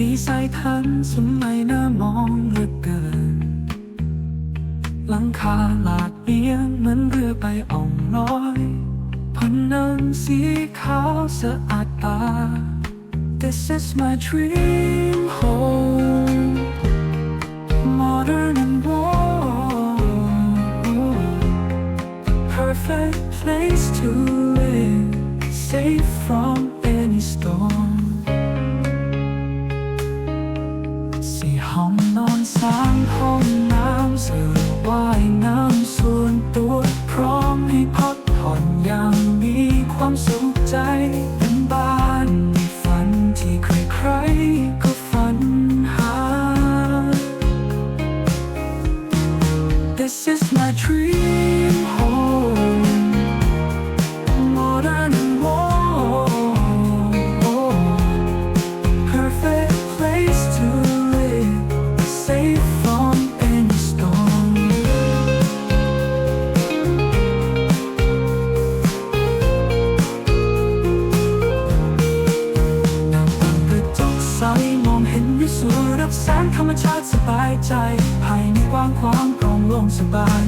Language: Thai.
ดีไซน์ทันสมัยน่ามองเหลือเกิน หลังคาลาดเอียงเหมือนเรือไปอ่องน้อยพนังสีขาวสะอาดตา This is my dream home modern and warm perfect place to live safe from องนอนสามห้องน้ำเสื่อว่ายน้ำส่วนตัวพร้อมให้พักผ่อนอย่างมีความสุขใจเป็นบ้านในฝันที่ใครๆก็ฝันหา This is my dream แสงธรรมชาติสบายใจภายในกว้างขวางโปร่งโล่งสบาย